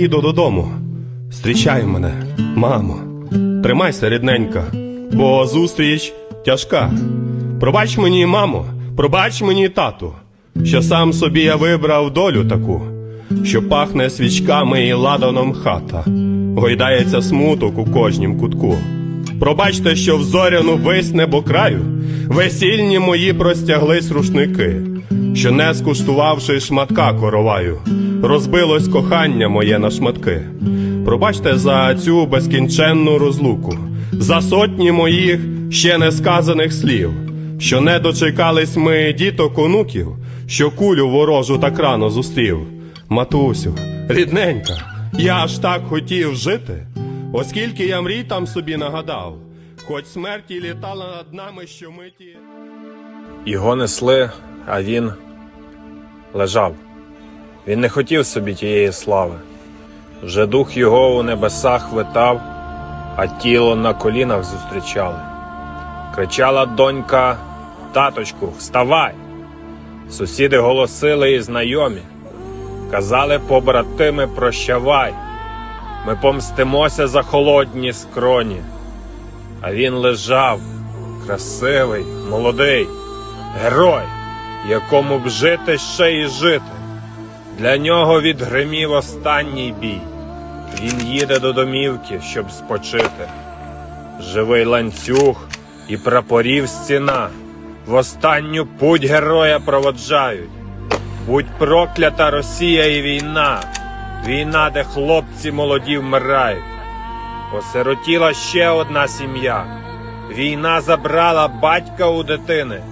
їду додому. Зустрічай мене, мамо. Тримайся, рідненька, бо зустріч тяжка. Пробач мені, мамо, пробач мені, тату, що сам собі я вибрав долю таку, що пахне свічками і ладаном хата, гойдається смуток у кожнім кутку. Пробачте, що в зоряну вись небо краю, весільні мої простяглись рушники, що не скуштувавши шматка короваю, розбилось кохання моє на шматки. Пробачте за цю безкінченну розлуку, за сотні моїх ще не сказаних слів, що не дочекались ми діток онуків, що кулю ворожу так рано зустрів. Матусю, рідненька, я аж так хотів жити, оскільки я мрій там собі нагадав, хоч смерті літала над нами щомиті. Його несли, а він лежав. Він не хотів собі тієї слави. Вже дух його у небесах витав, а тіло на колінах зустрічали. Кричала донька, таточку, вставай! Сусіди голосили і знайомі, казали побратими, прощавай. Ми помстимося за холодні скроні. А він лежав, красивий, молодий, герой, якому б жити ще й жити. Для нього відгримів останній бій. Він їде до домівки, щоб спочити. Живий ланцюг і прапорів стіна. В останню путь героя проводжають. Будь проклята Росія і війна, війна, де хлопці молоді вмирають. Осиротіла ще одна сім'я. Війна забрала батька у дитини.